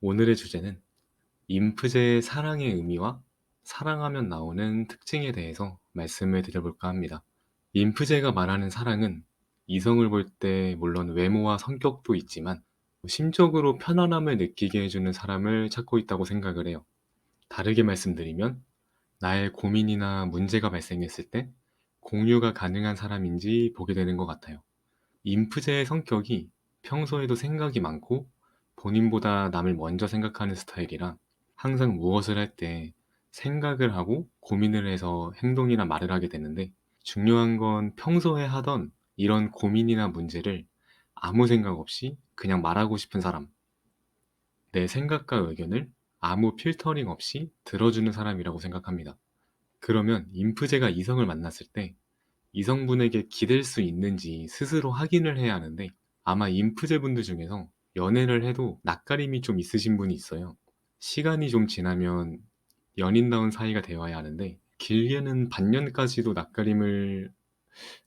오늘의 주제는 인프제의 사랑의 의미와 사랑하면 나오는 특징에 대해서 말씀을 드려볼까 합니다. 인프제가 말하는 사랑은 이성을 볼 때 물론 외모와 성격도 있지만 심적으로 편안함을 느끼게 해주는 사람을 찾고 있다고 생각을 해요. 다르게 말씀드리면 나의 고민이나 문제가 발생했을 때 공유가 가능한 사람인지 보게 되는 것 같아요. 인프제의 성격이 평소에도 생각이 많고 본인보다 남을 먼저 생각하는 스타일이라 항상 무엇을 할 때 생각을 하고 고민을 해서 행동이나 말을 하게 되는데 중요한 건 평소에 하던 이런 고민이나 문제를 아무 생각 없이 그냥 말하고 싶은 사람. 내 생각과 의견을 아무 필터링 없이 들어주는 사람이라고 생각합니다. 그러면 인프제가 이성을 만났을 때 이성분에게 기댈 수 있는지 스스로 확인을 해야 하는데 아마 인프제 분들 중에서 연애를 해도 낯가림이 좀 있으신 분이 있어요. 시간이 좀 지나면 연인다운 사이가 되어야 하는데 길게는 반년까지도 낯가림을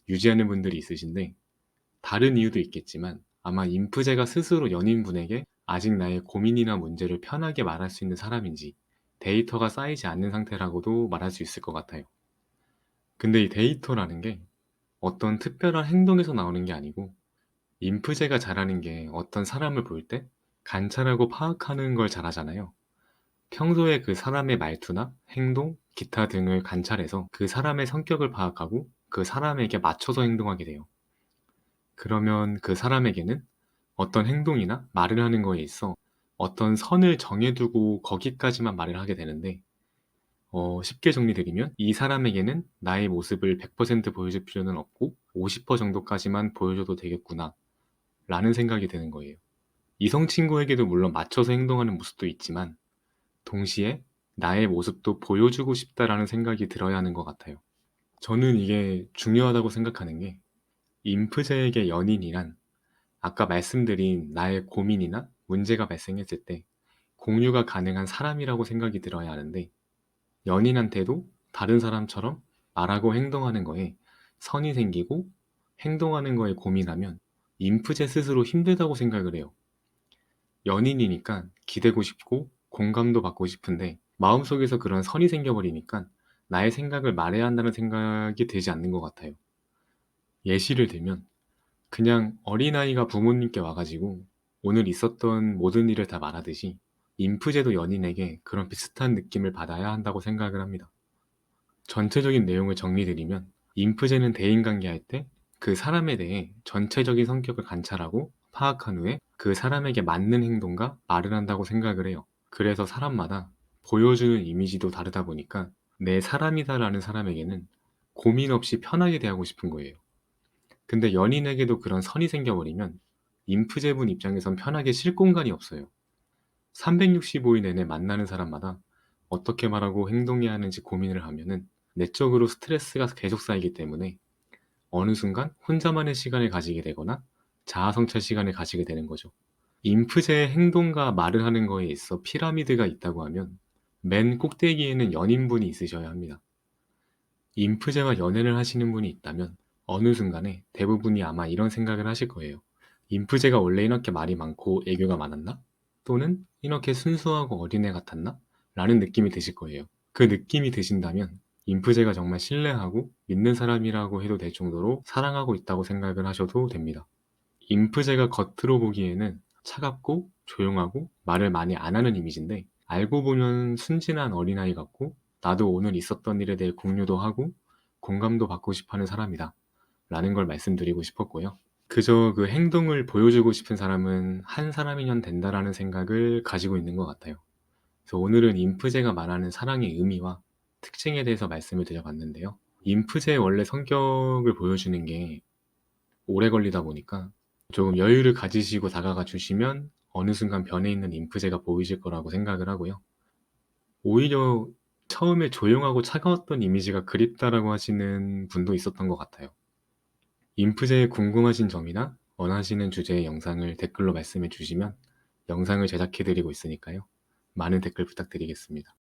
유지하는 분들이 있으신데 다른 이유도 있겠지만 아마 인프제가 스스로 연인분에게 아직 나의 고민이나 문제를 편하게 말할 수 있는 사람인지 데이터가 쌓이지 않는 상태라고도 말할 수 있을 것 같아요. 근데 이 데이터라는 게 어떤 특별한 행동에서 나오는 게 아니고 인프제가 잘하는 게 어떤 사람을 볼 때 관찰하고 파악하는 걸 잘하잖아요. 평소에 그 사람의 말투나 행동, 기타 등을 관찰해서 그 사람의 성격을 파악하고 그 사람에게 맞춰서 행동하게 돼요. 그러면 그 사람에게는 어떤 행동이나 말을 하는 거에 있어 어떤 선을 정해두고 거기까지만 말을 하게 되는데 어, 쉽게 정리드리면 이 사람에게는 나의 모습을 100% 보여줄 필요는 없고 50% 정도까지만 보여줘도 되겠구나 라는 생각이 드는 거예요. 이성 친구에게도 물론 맞춰서 행동하는 모습도 있지만 동시에 나의 모습도 보여주고 싶다라는 생각이 들어야 하는 것 같아요. 저는 이게 중요하다고 생각하는 게 인프제에게 연인이란 아까 말씀드린 나의 고민이나 문제가 발생했을 때 공유가 가능한 사람이라고 생각이 들어야 하는데 연인한테도 다른 사람처럼 말하고 행동하는 거에 선이 생기고 행동하는 거에 고민하면 인프 제 스스로 힘들다고 생각을 해요. 연인이니까 기대고 싶고 공감도 받고 싶은데 마음속에서 그런 선이 생겨버리니까 나의 생각을 말해야 한다는 생각이 들지 않는 것 같아요. 예시를 들면 그냥 어린아이가 부모님께 와가지고 오늘 있었던 모든 일을 다 말하듯이 인프제도 연인에게 그런 비슷한 느낌을 받아야 한다고 생각을 합니다. 전체적인 내용을 정리드리면 인프제는 대인관계할 때 그 사람에 대해 전체적인 성격을 관찰하고 파악한 후에 그 사람에게 맞는 행동과 말을 한다고 생각을 해요. 그래서 사람마다 보여주는 이미지도 다르다 보니까 내 사람이다라는 사람에게는 고민 없이 편하게 대하고 싶은 거예요. 근데 연인에게도 그런 선이 생겨버리면 인프제분 입장에선 편하게 쉴 공간이 없어요. 365일 내내 만나는 사람마다 어떻게 말하고 행동해야 하는지 고민을 하면은 내적으로 스트레스가 계속 쌓이기 때문에 어느 순간 혼자만의 시간을 가지게 되거나 자아 성찰 시간을 가지게 되는 거죠. 인프제의 행동과 말을 하는 거에 있어 피라미드가 있다고 하면 맨 꼭대기에는 연인분이 있으셔야 합니다. 인프제와 연애를 하시는 분이 있다면 어느 순간에 대부분이 아마 이런 생각을 하실 거예요. 인프제가 원래 이렇게 말이 많고 애교가 많았나? 또는 이렇게 순수하고 어린애 같았나? 라는 느낌이 드실 거예요. 그 느낌이 드신다면 인프제가 정말 신뢰하고 믿는 사람이라고 해도 될 정도로 사랑하고 있다고 생각을 하셔도 됩니다. 인프제가 겉으로 보기에는 차갑고 조용하고 말을 많이 안 하는 이미지인데 알고 보면 순진한 어린아이 같고 나도 오늘 있었던 일에 대해 공유도 하고 공감도 받고 싶어 하는 사람이다. 라는 걸 말씀드리고 싶었고요. 그저 그 행동을 보여주고 싶은 사람은 한 사람이면 된다라는 생각을 가지고 있는 것 같아요. 그래서 오늘은 인프제가 말하는 사랑의 의미와 특징에 대해서 말씀을 드려봤는데요. 인프제의 원래 성격을 보여주는 게 오래 걸리다 보니까 조금 여유를 가지시고 다가가 주시면 어느 순간 변해 있는 인프제가 보이실 거라고 생각을 하고요. 오히려 처음에 조용하고 차가웠던 이미지가 그립다라고 하시는 분도 있었던 것 같아요. 인프제에 궁금하신 점이나 원하시는 주제의 영상을 댓글로 말씀해 주시면 영상을 제작해 드리고 있으니까요. 많은 댓글 부탁드리겠습니다.